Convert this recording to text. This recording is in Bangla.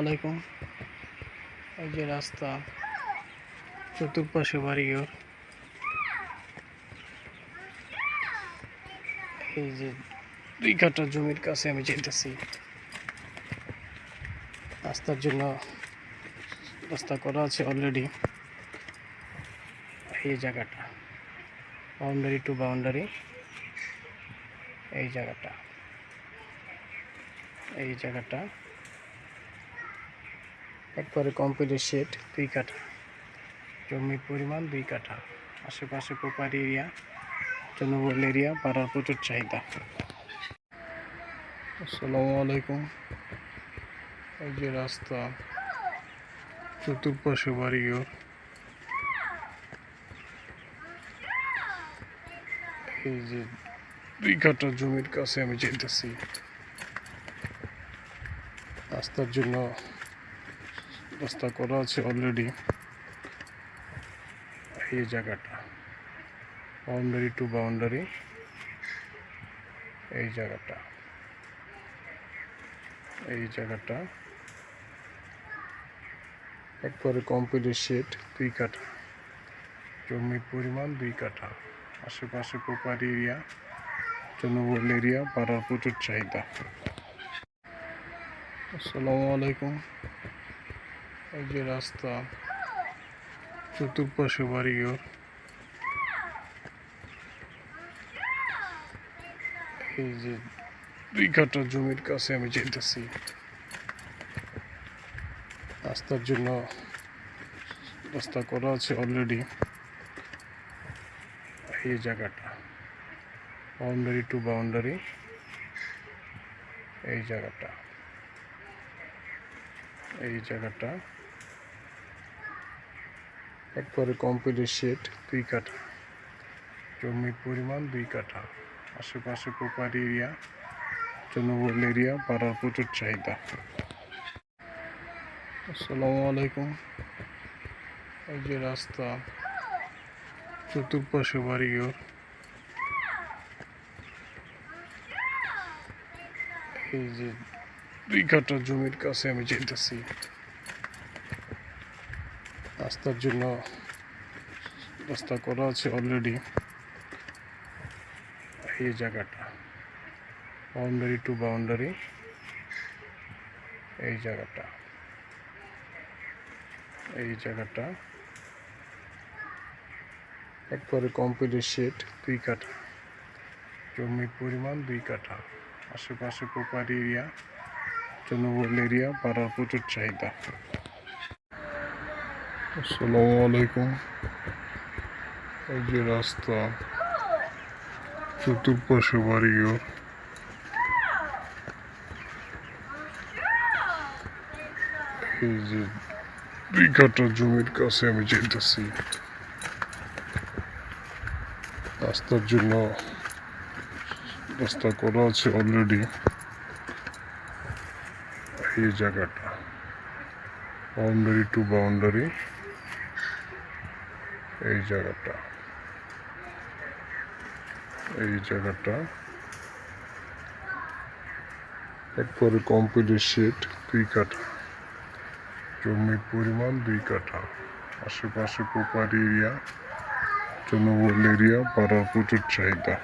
আলাইকুম। এই যে রাস্তা, চতুর্পাশে বাড়িঘর এই যে দুই কাঠা জমির কাছে আমি যেতেছি। রাস্তার জন্য রাস্তা করা আছে অলরেডি এই জায়গাটা বাউন্ডারি টু বাউন্ডারি এই জায়গাটা এই জায়গাটা। একবারে কমপ্লিট শেড দুই কাঠা। জমির পরিমাণ দুই কাঠা। আশেপাশে প্রপার এরিয়া জনবল এরিয়া পাড়ার প্রচুর চাহিদা। আসসালামু আলাইকুম। এই যে রাস্তা, চতুর্পাশে বাড়িঘর এই যে দুই কাঠা জমির কাছে আমি যেতেছি রাস্তার জন্য রাস্তা করা আছে অলরেডি এই জায়গাটা। বাউন্ডারি টু বাউন্ডারি এই জায়গাটা। এই জায়গাটা। একবারে কমপ্লিট শেড দুই কাঠা। জমির পরিমাণ দুই কাঠা। আশেপাশে প্রপার এরিয়া জনবল এরিয়া পাড়ার প্রচুর চাহিদা। আসসালামু আলাইকুম। এই যে রাস্তা, চতুর্পাশে বাড়িঘর। এই যে দুই কাঠা জমির কাছে আমি যেতেছি। রাস্তার জন্য রাস্তা করা আছে অলরেডি এই জায়গাটা বাউন্ডারি টু বাউন্ডারি এই জায়গাটা এই জায়গাটা। একবারে কমপ্লিট শেড দুই কাঠা। জমির পরিমাণ দুই কাঠা। আশেপাশে প্রপার এরিয়া জনবল এরিয়া পাড়ার প্রচুর চাহিদা। আসসালামু আলাইকুম। এই যে রাস্তা, চতুর্পাশে বাড়িঘর এই যে দুই কাঠা জমির কাছে আমি যেতেছি রাস্তার জন্য রাস্তা করা আছে অলরেডি এই জায়গাটা। বাউন্ডারি টু বাউন্ডারি এই জায়গাটা। এই জায়গাটা। একবারে কমপ্লিট শেড দুই কাঠা। জমির পরিমাণ দুই কাঠা। আশেপাশে প্রপার এরিয়া জনবল এরিয়া পাড়ার প্রচুর চাহিদা। আসসালামু আলাইকুম। এই যে রাস্তা চতুর্পাশে বাড়িঘর এই যে দুই জমির কাছে আমি যেতেছি রাস্তার জন্য রাস্তা করা আছে অলরেডি এই জায়গাটা বাউন্ডারি টু বাউন্ডারি এই জায়গাটা। এই জায়গাটা। একবারে কম্পিউটার শেড দুই কাঠা। জমির পরিমাণ দুই কাঠা। আশেপাশে পোপার এরিয়া জনবল এরিয়া পাড়ার প্রচুর চাহিদা।